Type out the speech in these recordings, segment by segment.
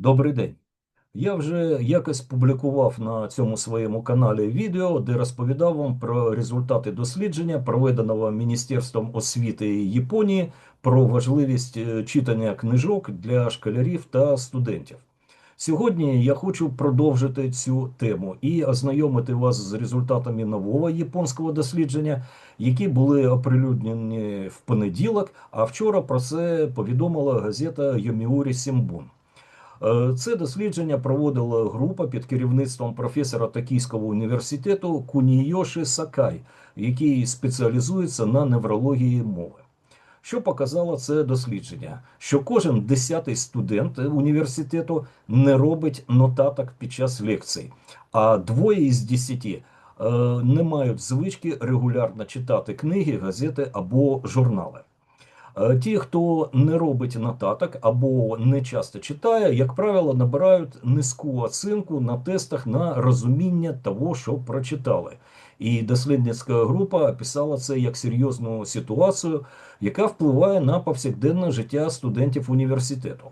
Добрий день. Я вже якось публікував на цьому своєму каналі відео, де розповідав вам про результати дослідження, проведеного Міністерством освіти Японії про важливість е, читання книжок для школярів та студентів. Сьогодні я хочу продовжити цю тему і ознайомити вас з результатами нового японського дослідження, які були оприлюднені в понеділок. А вчора про це повідомила газета Йоміурі Сімбун. Е, Це дослідження проводила група під керівництвом професора Токійського університету Кунійоші Сакай, який спеціалізується на неврології мови. Що показало це дослідження? Що кожен десятий студент університету не робить нотаток під час лекцій, а двоє із десяти е, не мають звички регулярно читати книги, газети або журнали. Е, Ті, хто не робить нотаток або не часто читає, як правило, набирають низьку оцінку на тестах на розуміння того, що прочитали. І дослідницька група описала це як серйозну ситуацію, яка впливає на повсякденне життя студентів університету.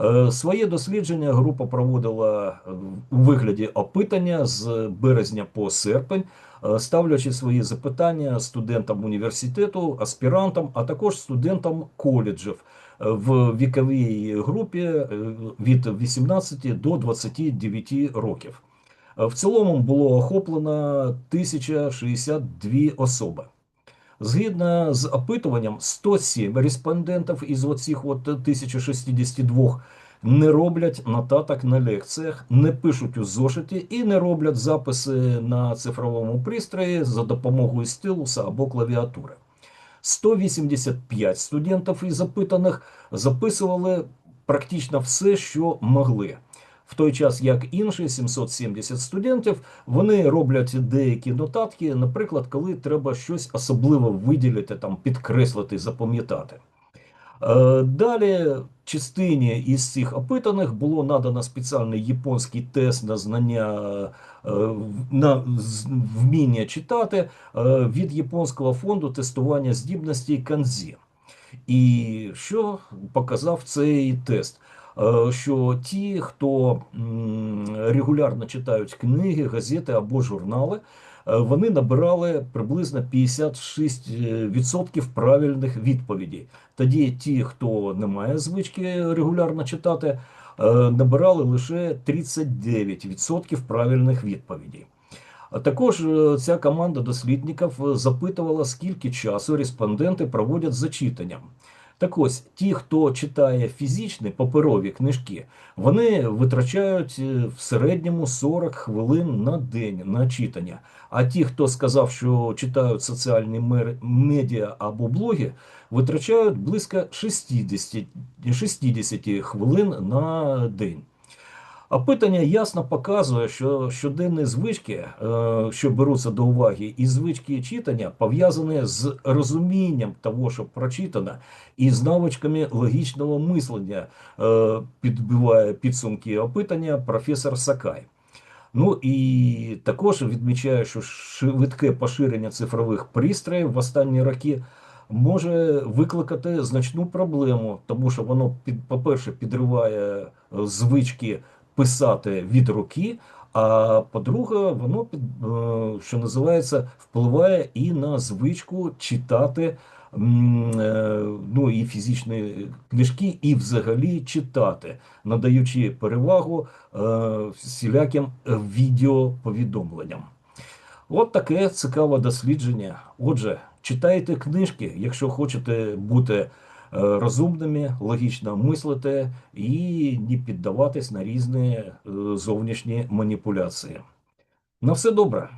Е, Своє дослідження група проводила е, у вигляді опитання з березня по серпень, е, ставлячи свої запитання студентам університету, аспірантам, а також студентам коледжів в віковій групі від 18 до 29 років. В цілому було охоплено 1062 особи. Згідно з опитуванням, 107 респондентів із оцих от 1062 не роблять нотаток на лекціях, не пишуть у зошиті і не роблять записи на цифровому пристрої за допомогою стилуса або клавіатури. 185 студентів із опитаних записували практично все, що могли. В той час, як інші 770 студентів, вони роблять деякі нотатки, наприклад, коли треба щось особливо виділити, там, підкреслити, запам'ятати. Е, Далі частині із цих опитаних було надано спеціальний японський тест на знання е, на вміння читати е, від японського фонду тестування здібностей Канзі. І що показав цей тест? Е, Що ті, хто регулярно читають книги, газети або журнали, е, вони набирали приблизно 56% правильних відповідей. Тоді ті, хто не має звички регулярно читати, е, набирали лише 39% правильних відповідей. Також е, ця команда дослідників е, запитувала, скільки часу респонденти проводять за читанням. Так ось, ті, хто читає фізичні паперові книжки, вони витрачають е, в середньому 40 хвилин на день на читання. А ті, хто сказав, що читають соціальні медіа або блоги, витрачають близько 60, 60 хвилин на день. Опитання ясно показує, що щоденні звички, е, що беруться до уваги, і звички читання пов'язані з розумінням того, що прочитано, і з навичками логічного мислення, е, підбиває підсумки опитання професор Сакай. Ну і також відмічаю, що швидке поширення цифрових пристроїв в останні роки може викликати значну проблему, тому що воно під, по-перше, підриває е, звички писати від руки. А по-друге, воно е, що називається, впливає і на звичку читати е, ну, і фізичні книжки, і взагалі читати, надаючи перевагу е, всіляким відеоповідомленням. От таке цікаве дослідження. Отже, читайте книжки, якщо хочете бути розумними, логічно мислити і не піддаватись на різні е, зовнішні маніпуляції. На все добре.